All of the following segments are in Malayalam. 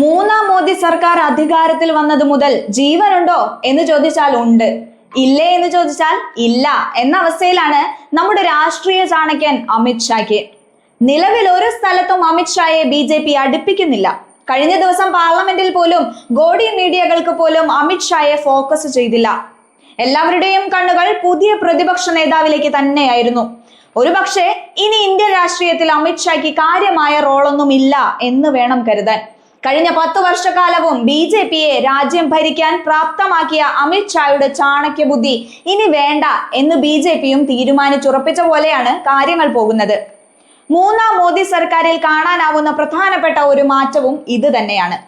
മൂന്നാം മോദി സർക്കാർ അധികാരത്തിൽ വന്നത് മുതൽ ജീവനുണ്ടോ എന്ന് ചോദിച്ചാൽ ഉണ്ട്. ഇല്ലേ എന്ന് ചോദിച്ചാൽ ഇല്ല എന്ന അവസ്ഥയിലാണ് നമ്മുടെ രാഷ്ട്രീയ ചാണക്യൻ അമിത്ഷായ്ക്ക് നിലവിൽ ഒരു സ്ഥലത്തും അമിത്ഷായെ ബി ജെ പി അടുപ്പിക്കുന്നില്ല. കഴിഞ്ഞ ദിവസം പാർലമെന്റിൽ പോലും ഗോഡി മീഡിയകൾക്ക് പോലും അമിത്ഷായെ ഫോക്കസ് ചെയ്തില്ല. എല്ലാവരുടെയും കണ്ണുകൾ പുതിയ പ്രതിപക്ഷ നേതാവിലേക്ക് തന്നെയായിരുന്നു. ഒരുപക്ഷെ ഇനി ഇന്ത്യൻ രാഷ്ട്രീയത്തിൽ അമിത്ഷായ്ക്ക് കാര്യമായ റോളൊന്നും ഇല്ല എന്ന് വേണം കരുതാൻ. കഴിഞ്ഞ പത്തു വർഷക്കാലവും ബി ജെ പിയെ രാജ്യം ഭരിക്കാൻ പ്രാപ്തമാക്കിയ അമിത്ഷായുടെ ചാണക്യ ബുദ്ധി ഇനി വേണ്ട എന്ന് ബി ജെ പിയും തീരുമാനിച്ചുറപ്പിച്ച പോലെയാണ് കാര്യങ്ങൾ പോകുന്നത്. മൂന്നാം മോദി സർക്കാരിൽ കാണാനാവുന്ന പ്രധാനപ്പെട്ട ഒരു മാറ്റവും ഇത് തന്നെയാണ്.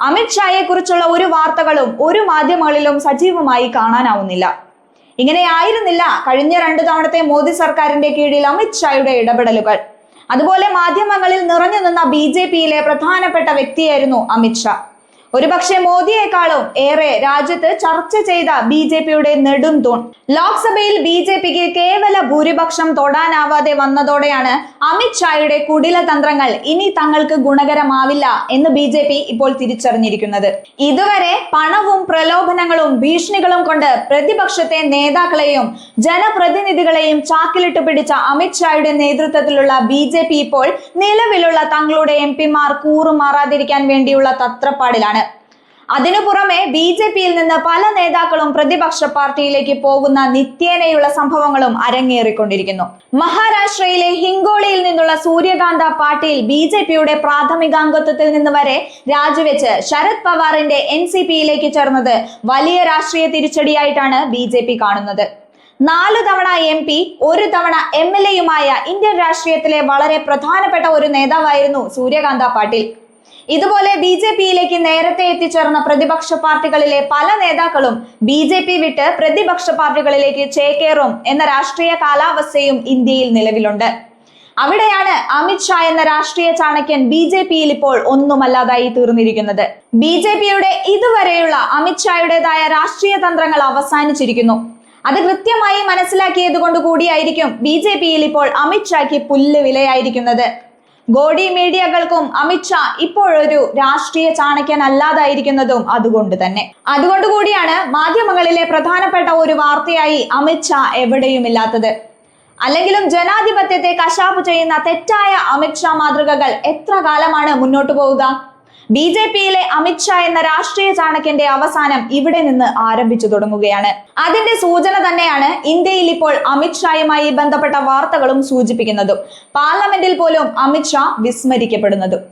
അമിത്ഷായെ കുറിച്ചുള്ള ഒരു വാർത്തകളും ഒരു മാധ്യമങ്ങളിലും സജീവമായി കാണാനാവുന്നില്ല. ഇങ്ങനെ ആയിരുന്നില്ല കഴിഞ്ഞ രണ്ടു തവണത്തെ മോദി സർക്കാരിന്റെ കീഴിൽ അമിത്ഷായുടെ ഇടപെടലുകൾ. അതുപോലെ മാധ്യമങ്ങളിൽ നിറഞ്ഞു നിന്ന ബി ജെ പിയിലെ പ്രധാനപ്പെട്ട വ്യക്തിയായിരുന്നു അമിത്ഷാ ഒരുപക്ഷെ മോദിയെക്കാളും ഏറെ രാജ്യത്ത് ചർച്ച ചെയ്ത ബി ജെ പിയുടെ നെടും തൂൺ. ലോക്സഭയിൽ ബി ജെ പിക്ക് കേവല ഭൂരിപക്ഷം തൊടാനാവാതെ വന്നതോടെയാണ് അമിത്ഷായുടെ കുടില തന്ത്രങ്ങൾ ഇനി തങ്ങൾക്ക് ഗുണകരമാവില്ല എന്ന് ബി ജെ പി ഇപ്പോൾ തിരിച്ചറിഞ്ഞിരിക്കുന്നത്. ഇതുവരെ പണവും പ്രലോഭനങ്ങളും ഭീഷണികളും കൊണ്ട് പ്രതിപക്ഷത്തെ നേതാക്കളെയും ജനപ്രതിനിധികളെയും ചാക്കിലിട്ട് പിടിച്ച അമിത്ഷായുടെ നേതൃത്വത്തിലുള്ള ബി ജെ പി ഇപ്പോൾ നിലവിലുള്ള തങ്ങളുടെ എം പിമാർ കൂറുമാറാതിരിക്കാൻ വേണ്ടിയുള്ള തത്രപ്പാടിലാണ്. അതിനു പുറമെ ബി ജെ പിയിൽ നിന്ന് പല നേതാക്കളും പ്രതിപക്ഷ പാർട്ടിയിലേക്ക് പോകുന്ന നിത്യേനയുള്ള സംഭവങ്ങളും അരങ്ങേറിക്കൊണ്ടിരിക്കുന്നു. മഹാരാഷ്ട്രയിലെ ഹിങ്കോളിയിൽ നിന്നുള്ള സൂര്യകാന്ത പാട്ടീൽ ബി ജെ പിയുടെ പ്രാഥമികാംഗത്വത്തിൽ നിന്ന് വരെ രാജിവെച്ച് ശരത് പവാറിന്റെ എൻ സി പിയിലേക്ക് ചേർന്നത് വലിയ രാഷ്ട്രീയ തിരിച്ചടിയായിട്ടാണ് ബി ജെ പി കാണുന്നത്. നാല് തവണ എം പി ഒരു തവണ എം എൽ എയുമായ ഇന്ത്യൻ രാഷ്ട്രീയത്തിലെ വളരെ പ്രധാനപ്പെട്ട ഒരു നേതാവായിരുന്നു സൂര്യകാന്ത പാട്ടീൽ. ഇതുപോലെ ബി ജെ പിയിലേക്ക് നേരത്തെ എത്തിച്ചേർന്ന പ്രതിപക്ഷ പാർട്ടികളിലെ പല നേതാക്കളും ബി ജെ പി വിട്ട് പ്രതിപക്ഷ പാർട്ടികളിലേക്ക് ചേക്കേറും എന്ന രാഷ്ട്രീയ കാലാവസ്ഥയും ഇന്ത്യയിൽ നിലവിലുണ്ട്. അവിടെയാണ് അമിത് ഷാ എന്ന രാഷ്ട്രീയ ചാണക്യൻ ബി ജെ പിയിൽ ഇപ്പോൾ ഒന്നുമല്ലാതായി തീർന്നിരിക്കുന്നത്. ബി ജെ പിയുടെ ഇതുവരെയുള്ള അമിത് ഷായുടേതായ രാഷ്ട്രീയ തന്ത്രങ്ങൾ അവസാനിച്ചിരിക്കുന്നു. അത് കൃത്യമായി മനസ്സിലാക്കിയത് കൊണ്ട് കൂടിയായിരിക്കും ബി ജെ പിയിൽ ഇപ്പോൾ അമിത് ഷായ്ക്ക് പുല്ല് വിലയായിരിക്കുന്നത്. ഗോഡി മീഡിയകൾക്കും അമിത് ഷാ ഇപ്പോഴൊരു രാഷ്ട്രീയ ചാണക്യൻ അല്ലാതായിരിക്കുന്നതും അതുകൊണ്ട് തന്നെ. അതുകൊണ്ട് കൂടിയാണ് മാധ്യമങ്ങളിലെ പ്രധാനപ്പെട്ട ഒരു വാർത്തയായി അമിത് ഷാ എവിടെയുമില്ലാത്തത്. അല്ലെങ്കിലും ജനാധിപത്യത്തെ കശാപ്പ് ചെയ്യുന്ന തെറ്റായ അമിത്ഷാ മാതൃകകൾ എത്ര കാലമാണ് മുന്നോട്ടു പോവുക? ബി ജെ പിയിലെ അമിത്ഷാ എന്ന രാഷ്ട്രീയ ചാണക്യന്റെ അവസാനം ഇവിടെ നിന്ന് ആരംഭിച്ചു തുടങ്ങുകയാണ്. അതിന്റെ സൂചന തന്നെയാണ് ഇന്ത്യയിൽ ഇപ്പോൾ അമിത്ഷായുമായി ബന്ധപ്പെട്ട വാർത്തകളും സൂചിപ്പിക്കുന്നതും. പാർലമെന്റിൽ പോലും അമിത്ഷാ വിസ്മരിക്കപ്പെടുന്നതും.